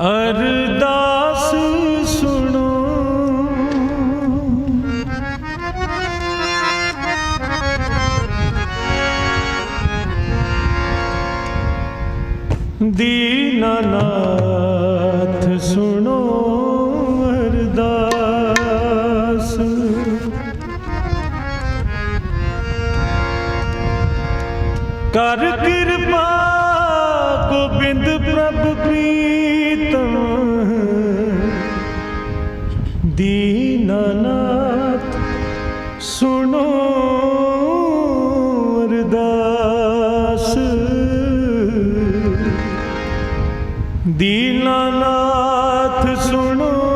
ਅਰਦਾਸ ਸੁਣੋ। ਦੀਨਨਾਥ ਸੁਣੋ ਕਰ ਕਿਰਪਾ ਗੋਬਿੰਦ ਪ੍ਰਭ ਪ੍ਰੀਤ ਤਾਂ ਦੀਨਾਨਾਥ ਸੁਣੋ ਅਰਦਾਸ। ਦੀਨਾਨਾਥ ਸੁਣੋ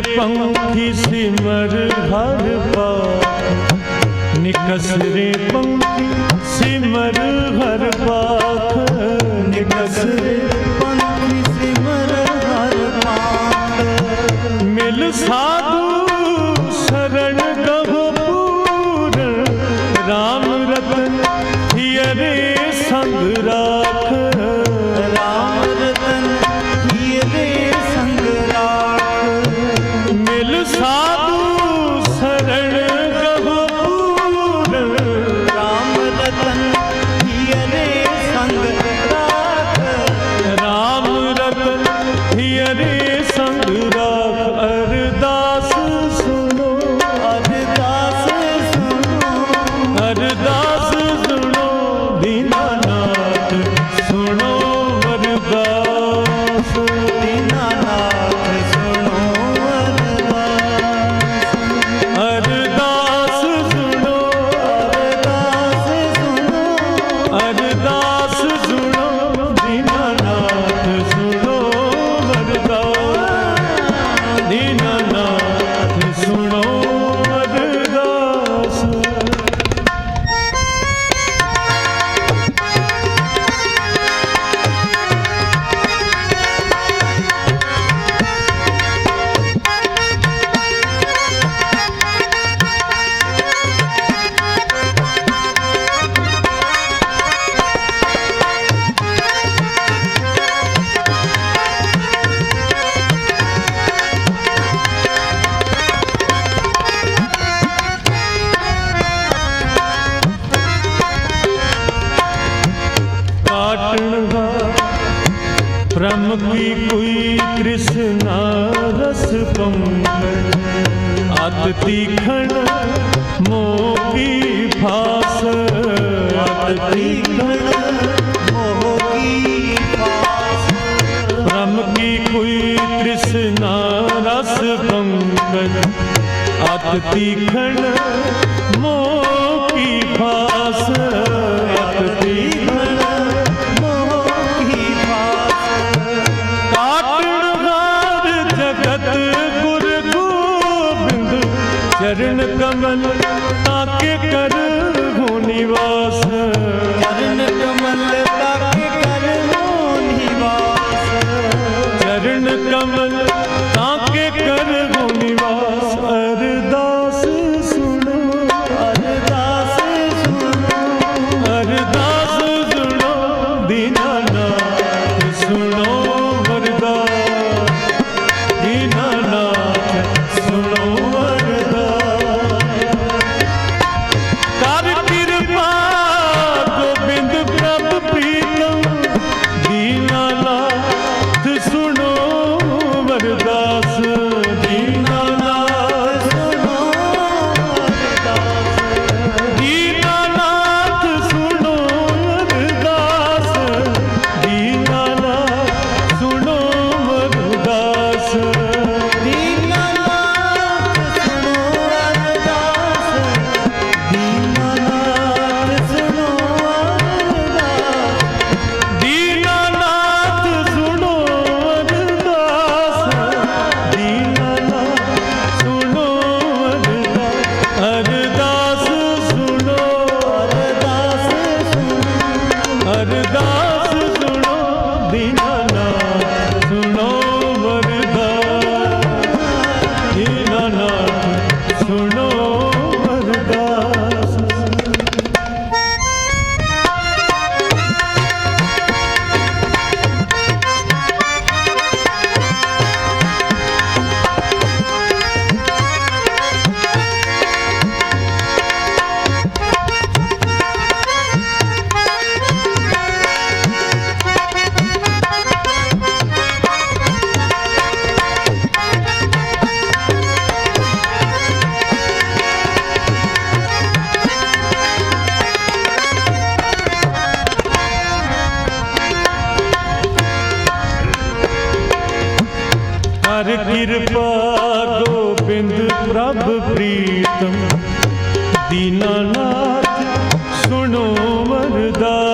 पंथी सिमर हर पाख निकसरे पंथी सिमर हर पाख निकसरे पंथी सिमर हर पाख मिल साधु शरण कहो पूर राम रतन थियरे संग अरदास पी कोई कृष्णा रस पंकज अत तीखण मोह की फास अत तीखण मोह की फास ब्रह्म की कोई कृष्णा रस पंकज अत तीखण मोह की फास चरण कमल ਪ੍ਰਭ ਪ੍ਰੀਤਮ ਦੀਨਾਨਾਥ ਸੁਣੋ ਮਰਦਾ।